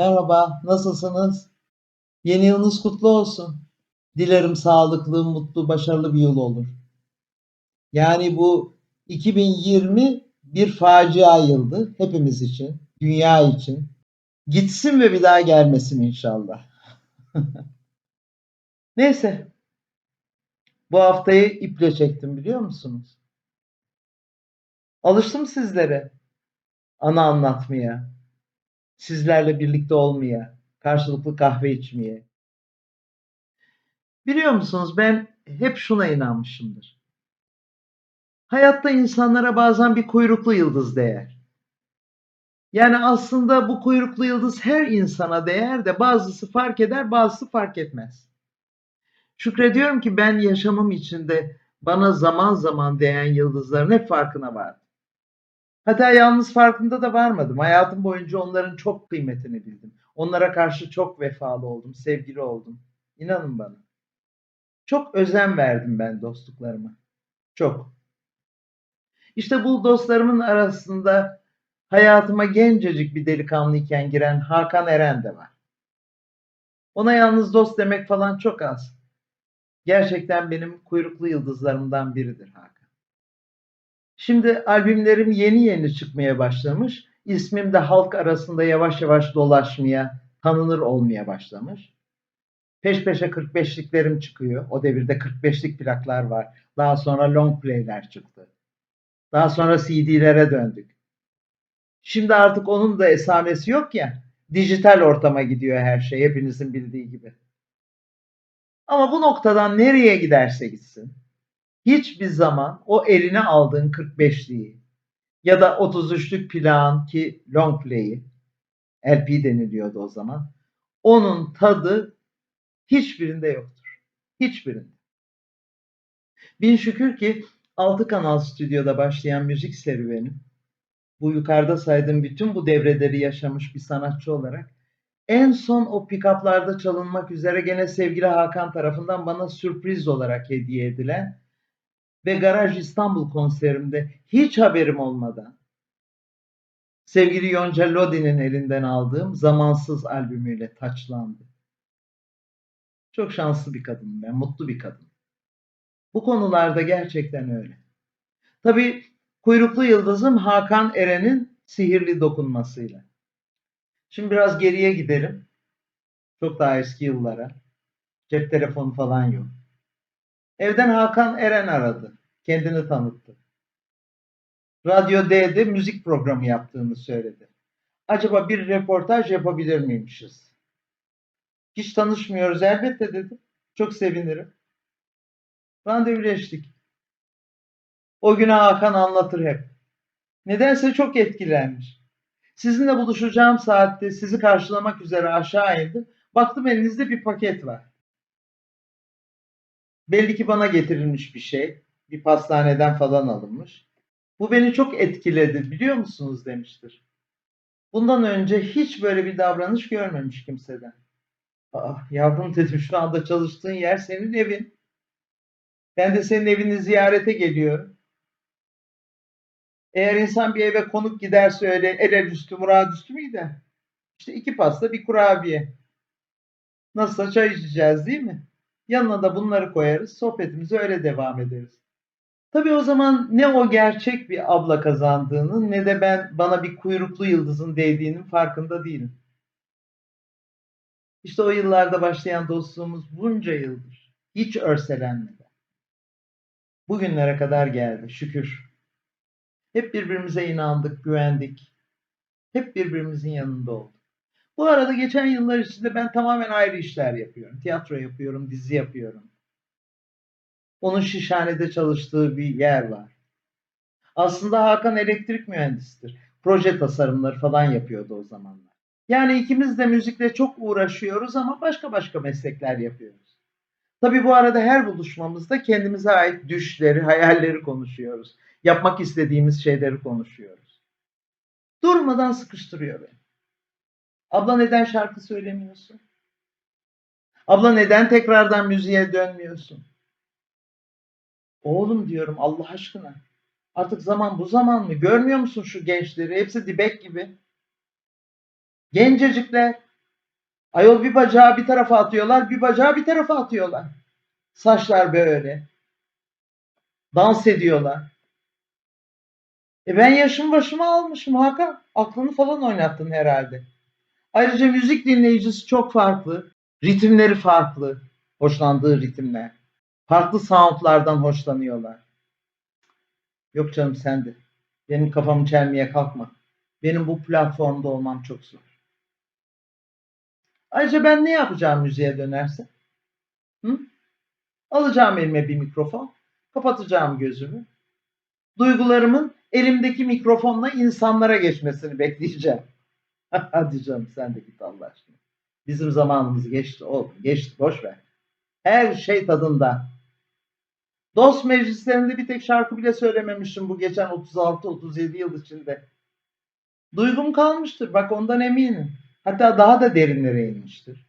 Merhaba, nasılsınız? Yeni yılınız kutlu olsun. Dilerim sağlıklı, mutlu, başarılı bir yıl olur. Yani bu 2020 bir facia yıldı hepimiz için, dünya için. Gitsin ve bir daha gelmesin inşallah. Neyse, bu haftayı iple çektim biliyor musunuz? Alıştım sizlere, ana anlatmaya, sizlerle birlikte olmaya, karşılıklı kahve içmeye. Biliyor musunuz ben hep şuna inanmışımdır. Hayatta insanlara bazen bir kuyruklu yıldız değer. Yani aslında bu kuyruklu yıldız her insana değer de bazısı fark eder, bazısı fark etmez. Şükrediyorum ki ben yaşamım içinde bana zaman zaman değen yıldızların hep farkına vardım. Hatta yalnız farkında da varmadım. Hayatım boyunca onların çok kıymetini bildim. Onlara karşı çok vefalı oldum, sevgili oldum. İnanın bana. Çok özen verdim ben dostluklarıma. Çok. İşte bu dostlarımın arasında hayatıma gencecik bir delikanlıyken giren Hakan Eren de var. Ona yalnız dost demek falan çok az. Gerçekten benim kuyruklu yıldızlarımdan biridir Hakan. Şimdi albümlerim yeni yeni çıkmaya başlamış. İsmim de halk arasında yavaş yavaş dolaşmaya, tanınır olmaya başlamış. Peş peşe 45'liklerim çıkıyor. O devirde 45'lik plaklar var. Daha sonra long play'ler çıktı. Daha sonra CD'lere döndük. Şimdi artık onun da esamesi yok ya. Dijital ortama gidiyor her şey hepinizin bildiği gibi. Ama bu noktadan nereye giderse gitsin hiçbir zaman o eline aldığın 45'liği ya da 33'lük plan ki long play'i LP deniliyordu o zaman. Onun tadı hiçbirinde yoktur. Hiçbirinde. Bin şükür ki 6 kanal stüdyoda başlayan müzik serüvenim bu yukarıda saydığım bütün bu devreleri yaşamış bir sanatçı olarak en son o pick-up'larda çalınmak üzere gene sevgili Hakan tarafından bana sürpriz olarak hediye edilen ve Garaj İstanbul konserimde hiç haberim olmadan sevgili Yonca Lodi'nin elinden aldığım Zamansız albümüyle taçlandı. Çok şanslı bir kadın ben, mutlu bir kadın. Bu konularda gerçekten öyle. Tabii kuyruklu yıldızım Hakan Eren'in sihirli dokunmasıyla. Şimdi biraz geriye gidelim. Çok daha eski yıllara. Cep telefonu falan yok. Evden Hakan Eren aradı. Kendini tanıttı. Radyo D'de müzik programı yaptığını söyledi. Acaba bir röportaj yapabilir miymişiz? Hiç tanışmıyoruz elbette dedim. Çok sevinirim. Randevuleştik. O güne Hakan anlatır hep. Nedense çok etkilenmiş. Sizinle buluşacağım saatte sizi karşılamak üzere aşağı indim. Baktım elinizde bir paket var. Belli ki bana getirilmiş bir şey. Bir pastaneden falan alınmış. Bu beni çok etkiledi biliyor musunuz demiştir. Bundan önce hiç böyle bir davranış görmemiş kimseden. Ah yavrum dedim şu anda çalıştığın yer senin evin. Ben de senin evini ziyarete geliyorum. Eğer insan bir eve konuk giderse öyle el el üstü murad üstü mü? İşte iki pasta bir kurabiye. Nasılsa çay içeceğiz değil mi? Yanına da bunları koyarız. Sohbetimize öyle devam ederiz. Tabii o zaman ne o gerçek bir abla kazandığının ne de ben bana bir kuyruklu yıldızın değdiğinin farkında değilim. İşte o yıllarda başlayan dostluğumuz bunca yıldır. Hiç örselenmeden. Bugünlere kadar geldi şükür. Hep birbirimize inandık, güvendik. Hep birbirimizin yanında olduk. Bu arada geçen yıllar içinde ben tamamen ayrı işler yapıyorum. Tiyatro yapıyorum, dizi yapıyorum. Onun Şişhane'de çalıştığı bir yer var. Aslında Hakan elektrik mühendisidir. Proje tasarımları falan yapıyordu o zamanlar. Yani ikimiz de müzikle çok uğraşıyoruz ama başka başka meslekler yapıyoruz. Tabii bu arada her buluşmamızda kendimize ait düşleri, hayalleri konuşuyoruz. Yapmak istediğimiz şeyleri konuşuyoruz. Durmadan sıkıştırıyor beni. Abla neden şarkı söylemiyorsun? Abla neden tekrardan müziğe dönmüyorsun? Oğlum diyorum Allah aşkına. Artık zaman bu zaman mı? Görmüyor musun şu gençleri? Hepsi dibek gibi. Gencecikler. Ayol bir bacağı bir tarafa atıyorlar, bir bacağı bir tarafa atıyorlar. Saçlar böyle. Dans ediyorlar. E ben yaşım başıma almışım Hakan. Aklını falan oynattın herhalde. Ayrıca müzik dinleyicisi çok farklı. Ritimleri farklı. Hoşlandığı ritimler. Farklı soundlardan hoşlanıyorlar. Yok canım sen de. Benim kafamı çelmeye kalkma. Benim bu platformda olmam çok zor. Ayrıca ben ne yapacağım müziğe dönerse? Hı? Alacağım elime bir mikrofon. Kapatacağım gözümü. Duygularımın elimdeki mikrofonla insanlara geçmesini bekleyeceğim. Hadi canım sen de git Allah aşkına. Bizim zamanımız geçti oğlum. Geçti boş ver. Her şey tadında. Dost meclislerinde bir tek şarkı bile söylememişim bu geçen 36-37 yıl içinde. Duygum kalmıştır. Bak ondan eminim. Hatta daha da derinlere inmiştir.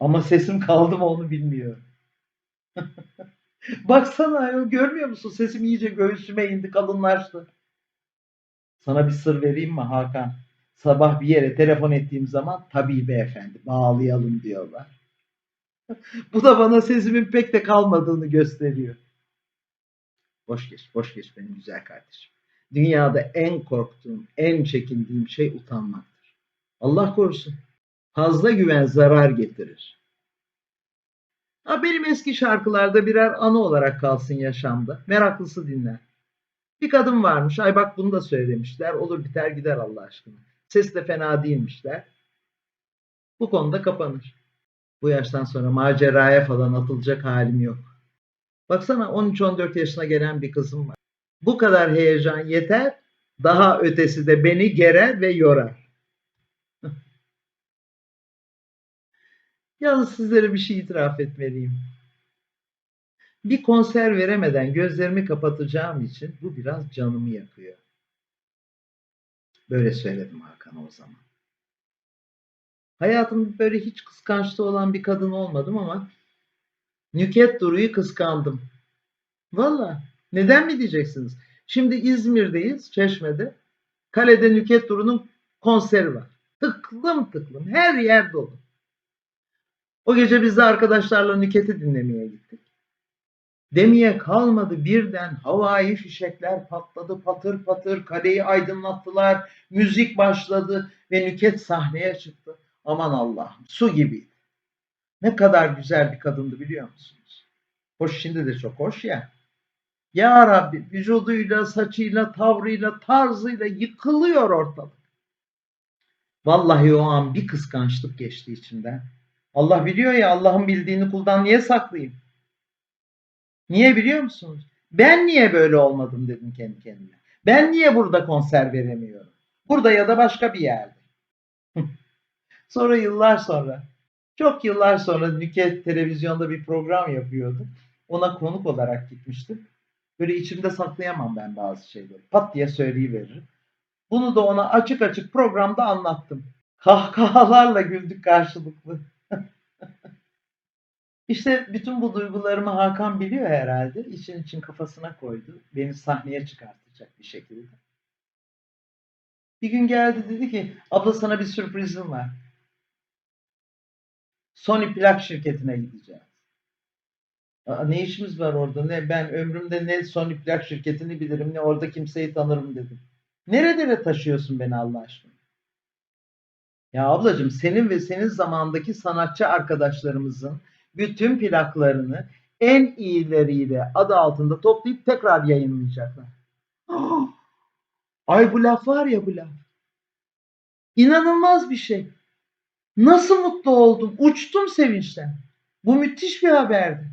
Ama sesim kaldı mı onu bilmiyorum. Baksana görmüyor musun? Sesim iyice göğsüme indi, kalınlaştı. Sana bir sır vereyim mi Hakan? Sabah bir yere telefon ettiğim zaman tabii beyefendi bağlayalım diyorlar. Bu da bana sesimin pek de kalmadığını gösteriyor. Boş geç, boş geç benim güzel kardeşim. Dünyada en korktuğum, en çekindiğim şey utanmaktır. Allah korusun. Fazla güven zarar getirir. Ha benim eski şarkılarda birer anı olarak kalsın yaşamda. Meraklısı dinler. Bir kadın varmış. Ay bak bunu da söylemişler. Olur biter gider Allah aşkına. Ses de fena değilmişler. Bu konuda kapanır. Bu yaştan sonra maceraya falan atılacak halim yok. Baksana 13-14 yaşına gelen bir kızım var. Bu kadar heyecan yeter. Daha ötesi de beni gerer ve yorar. Yalnız sizlere bir şey itiraf etmeliyim. Bir konser veremeden gözlerimi kapatacağım için bu biraz canımı yakıyor. Böyle söyledim Hakan'a o zaman. Hayatımda böyle hiç kıskançlığı olan bir kadın olmadım ama Nüket Duru'yu kıskandım. Valla neden mi diyeceksiniz? Şimdi İzmir'deyiz, Çeşme'de. Kalede Nüket Duru'nun konseri var. Tıklım tıklım her yer dolu. O gece biz de arkadaşlarla Nüket'i dinlemeye gittik. Demeye kalmadı birden havai fişekler patladı patır patır kaleyi aydınlattılar. Müzik başladı ve Nüket sahneye çıktı. Aman Allah'ım su gibiydi. Ne kadar güzel bir kadındı biliyor musunuz? Hoş şimdi de çok hoş ya. Ya Rabbi vücuduyla, saçıyla, tavrıyla, tarzıyla yıkılıyor ortalık. Vallahi o an bir kıskançlık geçti içimden. Allah biliyor ya Allah'ın bildiğini kuldan niye saklayayım? Niye biliyor musunuz? Ben niye böyle olmadım dedim kendi kendime. Ben niye burada konser veremiyorum? Burada ya da başka bir yerde. sonra yıllar sonra, çok yıllar sonra Nüket televizyonda bir program yapıyordu. Ona konuk olarak gitmiştim. Böyle içimde saklayamam ben bazı şeyleri. Pat diye söyleyiveririm. Bunu da ona açık açık programda anlattım. Kahkahalarla güldük karşılıklı. İşte bütün bu duygularımı Hakan biliyor herhalde. İçin için kafasına koydu. Beni sahneye çıkartacak bir şekilde. Bir gün geldi dedi ki abla sana bir sürprizim var. Sony plak şirketine gideceğiz. Aa, ne işimiz var orada? Ne ben ömrümde ne Sony plak şirketini bilirim ne orada kimseyi tanırım dedim. Nerelere taşıyorsun beni Allah aşkına? Ya ablacığım senin ve senin zamandaki sanatçı arkadaşlarımızın bütün plaklarını en iyileriyle adı altında toplayıp tekrar yayınlayacaklar. Ay bu laf var ya bu laf. İnanılmaz bir şey. Nasıl mutlu oldum. Uçtum sevinçten. Bu müthiş bir haberdi.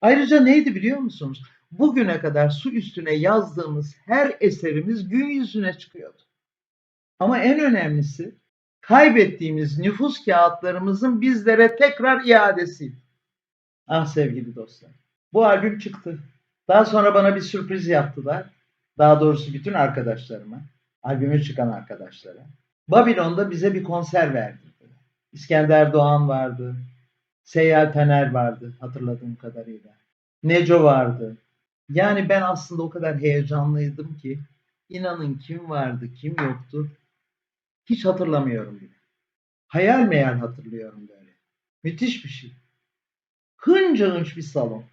Ayrıca neydi biliyor musunuz? Bugüne kadar su üstüne yazdığımız her eserimiz gün yüzüne çıkıyordu. Ama en önemlisi kaybettiğimiz nüfus kağıtlarımızın bizlere tekrar iadesi. Ah sevgili dostlar. Bu albüm çıktı. Daha sonra bana bir sürpriz yaptılar. Daha doğrusu bütün arkadaşlarıma. Albümü çıkan arkadaşlara. Babilon'da bize bir konser verdirdiler. İskender Doğan vardı. Seyyal Taner vardı hatırladığım kadarıyla. Neco vardı. Yani ben aslında o kadar heyecanlıydım ki inanın kim vardı kim yoktu hiç hatırlamıyorum bile. Hayal meyal hatırlıyorum böyle. Müthiş bir şey. Hınca hınç bir salon.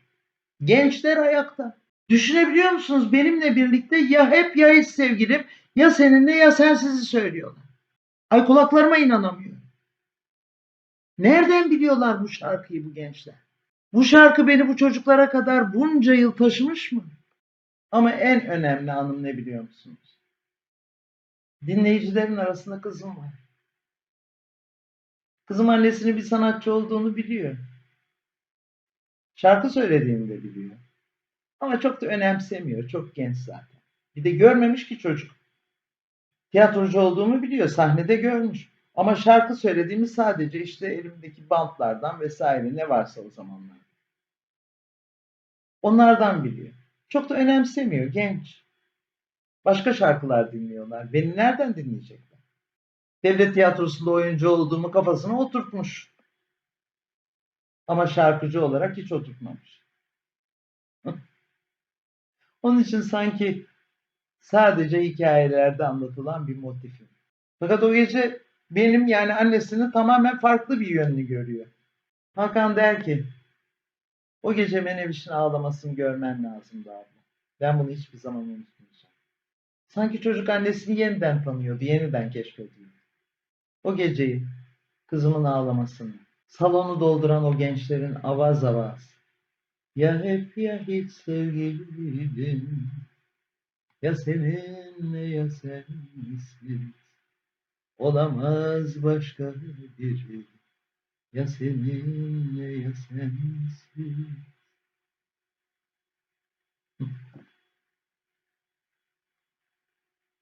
Gençler ayakta. Düşünebiliyor musunuz? Benimle birlikte ya hep ya hiç sevgilim ya seninle ya sensizi söylüyorlar. Ay kulaklarıma inanamıyorum. Nereden biliyorlar bu şarkıyı bu gençler? Bu şarkı beni bu çocuklara kadar bunca yıl taşımış mı? Ama en önemli anım ne biliyor musunuz? Dinleyicilerin arasında kızım var. Kızım annesinin bir sanatçı olduğunu biliyor. Şarkı söylediğini de biliyor. Ama çok da önemsemiyor. Çok genç zaten. Bir de görmemiş ki çocuk. Tiyatrocu olduğumu biliyor. Sahnede görmüş. Ama şarkı söylediğimi sadece işte elimdeki bantlardan vesaire ne varsa o zamanlar. Onlardan biliyor. Çok da önemsemiyor. Genç. Başka şarkılar dinliyorlar. Beni nereden dinleyecekler? Devlet tiyatrosunda oyuncu olduğumu kafasına oturtmuş. Ama şarkıcı olarak hiç oturtmamış. Onun için sanki sadece hikayelerde anlatılan bir motifim. Fakat o gece benim yani annesinin tamamen farklı bir yönünü görüyor. Hakan der ki o gece Meneviş'in ağlamasını görmen lazımdı abi. Ben bunu hiçbir zaman unutmayacağım. Sanki çocuk annesini yeniden tanıyordu, yeniden keşfediyor. O geceyi, kızımın ağlamasını, salonu dolduran o gençlerin avaz avaz. Ya hep ya hiç sevgilim, ya seninle ya sensiz. Olamaz başka biri, ya seninle ya sensiz.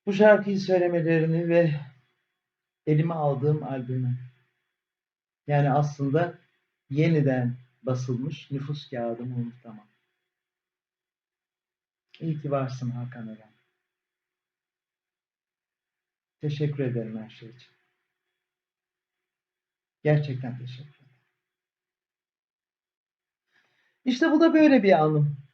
Bu şarkıyı söylemelerini ve elime aldığım albümü yani aslında yeniden basılmış nüfus kağıdımı unutamam. İyi ki varsın Hakan Eren. Teşekkür ederim her şey için. Gerçekten teşekkür ederim. İşte bu da böyle bir anım.